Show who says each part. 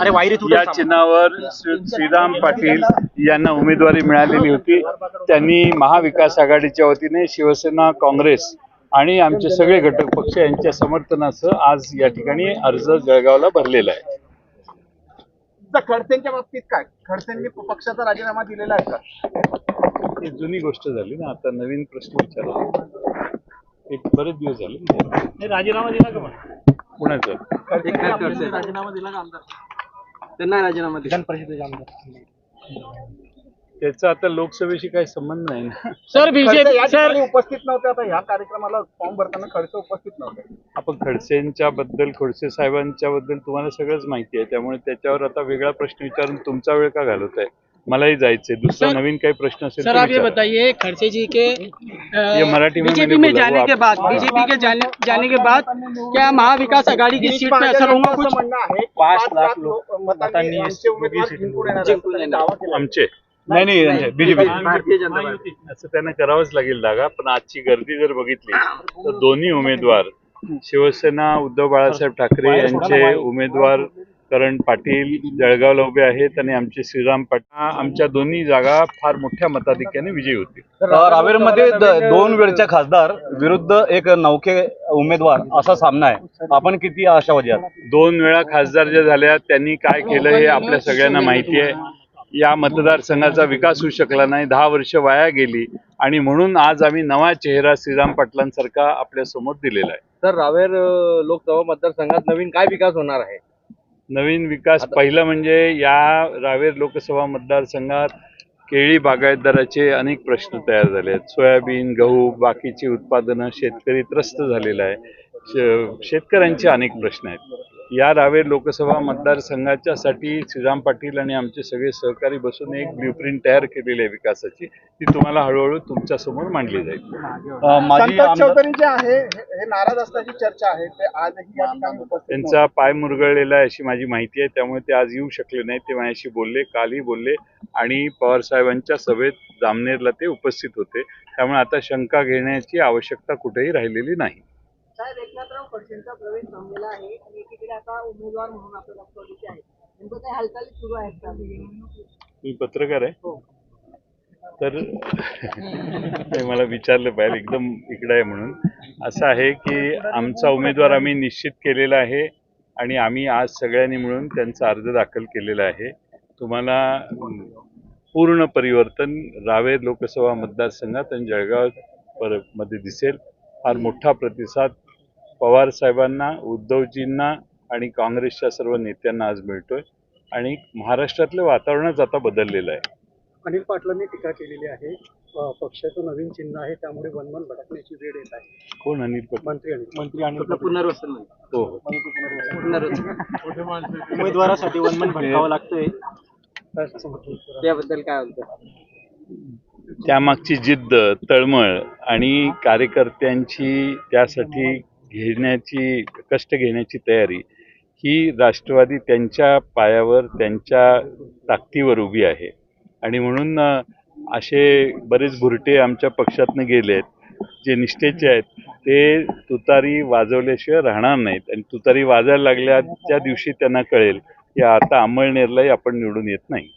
Speaker 1: अरे वायरी तुटत
Speaker 2: या. चिन्हावर श्री- श्रीराम पाटील यांना उमेदवारी मिळालेली होती. त्यांनी महाविकास आघाडीच्या वतीने शिवसेना काँग्रेस आणि आमचे सगळे घटक पक्ष यांच्या समर्थनासह आज या ठिकाणी अर्ज जळगावला भरलेला आहे.
Speaker 3: खडसेंच्या बाबतीत काय? खडसेंनी पक्षाचा राजीनामा दिलेला आहे का?
Speaker 2: ही जुनी गोष्ट झाली ना आता नवीन प्रश्न विचारला. एक बरेच दिवस झाले.
Speaker 1: राजीनामा दिला का पण
Speaker 2: पुण्याचं
Speaker 1: राजीनामा दिला का आमदार त्यांना राजीनामा दिला परिषदेचे आमदार
Speaker 2: त्याचा आता लोकसभेशी काही संबंध नाही ना.
Speaker 1: सर
Speaker 3: खडसे या ठिकाणी उपस्थित नव्हते आता ह्या कार्यक्रमाला फॉर्म भरताना खडसे उपस्थित नव्हते.
Speaker 2: आपण खडसेंच्या बद्दल खडसे साहेबांच्या बद्दल तुम्हाला सगळंच माहिती आहे. त्यामुळे त्याच्यावर आता वेगळा प्रश्न विचारून तुमचा वेळ का घालवताय? मलाही जायचंय. दुसरा
Speaker 4: सर-
Speaker 2: नवीन काही प्रश्न असेल
Speaker 4: सर
Speaker 2: तर
Speaker 4: आप ये
Speaker 2: विचारा.
Speaker 4: बताइए खड़से जी के
Speaker 2: ये मराठी में
Speaker 4: बीजेपी
Speaker 2: मैंने
Speaker 4: में
Speaker 2: बोला,
Speaker 4: जाने के
Speaker 2: आप-
Speaker 4: बाद बीजेपी के जाने जाने के बाद क्या महाविकास आघाडी की सीट पे असर होगा कुछ?
Speaker 1: पाच लाख
Speaker 3: लोक मतांनी आमचे उमेदवार जिंकून येणार आहेत.
Speaker 1: जिंकून
Speaker 3: त्यांनी
Speaker 1: येणार.
Speaker 3: दावा केला.
Speaker 2: आमचे. नाही नाही बीजेपी
Speaker 1: भारतीय जनता पार्टी.
Speaker 2: असं त्यांना करावंच लागेल जागा पण आजची गर्दी जर बघितली तर दोन्ही उमेदवार शिवसेना उद्धव बाळासाहेब ठाकरे यांचे उमेदवार करण पाटील जळगावला उभे आहेत आणि आमचे श्रीराम पाटील आमच्या दोन्ही जागा फार मोठ्या मताधिक्याने विजयी होतील
Speaker 5: रावेरमध्ये दोन वेळच्या खासदार विरुद्ध एक नौके उमेदवार असा सामना आहे. आपण किती आशावादी आहात?
Speaker 2: दोन वेळा खासदार ज्या झाल्या त्यांनी काय केलं हे आपल्या सगळ्यांना माहिती आहे. या मतदारसंघाचा विकास होऊ शकला नाही. दहा वर्ष वाया गेली आणि म्हणून आज आम्ही नवा चेहरा श्रीराम पाटलांसारखा आपल्यासमोर दिलेला आहे.
Speaker 1: तर रावेर लोकसभा मतदारसंघात नवीन काय विकास होणार आहे?
Speaker 2: नवीन विकास पहिलं म्हणजे या रावेर लोकसभा मतदारसंघात केळी बागायतदाराचे अनेक प्रश्न तयार झाले आहेत. सोयाबीन गहू बाकीची उत्पादनं शेतकरी त्रस्त झालेला आहे. शेतकऱ्यांचे अनेक प्रश्न आहेत. या रावेर लोकसभा मतदारसंघाच्यासाठी श्रीराम पाटील आणि आमचे सगळे सहकारी बसून एक ब्ल्यूप्रिंट तयार केलेली आहे विकासाची. ती तुम्हाला हळूहळू तुमच्यासमोर मांडली जाईल.
Speaker 3: हे हे.
Speaker 2: त्यांचा पाय मुरगळलेला आहे अशी माझी माहिती आहे. त्यामुळे ते आज येऊ शकले नाही ते माझ्याशी बोलले कालही बोलले आणि पवार साहेबांच्या सभेत जामनेरला ते उपस्थित होते. त्यामुळे आता शंका घेण्याची आवश्यकता कुठेही राहिलेली नाही.
Speaker 6: साहेब एकनाथराव खडसेंचा प्रवेश थांबलेला आहे आणि एकीकडे आता उमेदवार म्हणून आपल्या राष्ट्रवादीचे आहेत. नेमकं काही हालचाली सुरू आहेत का?
Speaker 2: मी पत्रकार आहे. तर ते मला विचारलं पाहिजे एकदम इकडे आहे म्हणून. असं आहे की आमचा उमेदवार आम्ही निश्चित केलेला आहे आणि आम्ही आज सगळ्यांनी मिळून त्यांचा अर्ज दाखल केलेला आहे. तुम्हाला पूर्ण परिवर्तन रावेर लोकसभा मतदारसंघात आणि जळगाव परमध्ये दिसेल. फार मोठा प्रतिसाद पवार साहेबांना उद्धवजींना आणि काँग्रेसच्या सर्व नेत्यांना आज मिळतोय. आणि महाराष्ट्रातलं वातावरणच आता बदललेलं आहे.
Speaker 7: अनिल पाटलांनी टीका केलेली आहे. पक्षाचं नवीन चिन्ह आहे त्यामुळे वनवन भटकण्याची वेळ येत आहे.
Speaker 2: कोण अनिल
Speaker 7: मंत्री अनिल
Speaker 1: मंत्री आणि पुनर्वसन.
Speaker 2: हो हो.
Speaker 1: पुनर्वसन. उमेदवारासाठी वनमन भटकावं लागतंय. त्याबद्दल काय म्हणतो
Speaker 2: त्यामागची जिद्द तळमळ आणि कार्यकर्त्यांची त्यासाठी घेण्याची कष्ट घेण्याची तयारी ही राष्ट्रवादी त्यांच्या पायावर त्यांच्या ताकदीवर उभी आहे. आणि म्हणून असे बरेच भुरटे आमच्या पक्षातनं गेले आहेत जे निष्ठेचे आहेत. ते तुतारी वाजवल्याशिवाय राहणार नाहीत. आणि तुतारी वाजायला लागल्याच्या दिवशी त्यांना कळेल की आता अंमळनेरलाही आपण निवडून येत नाही.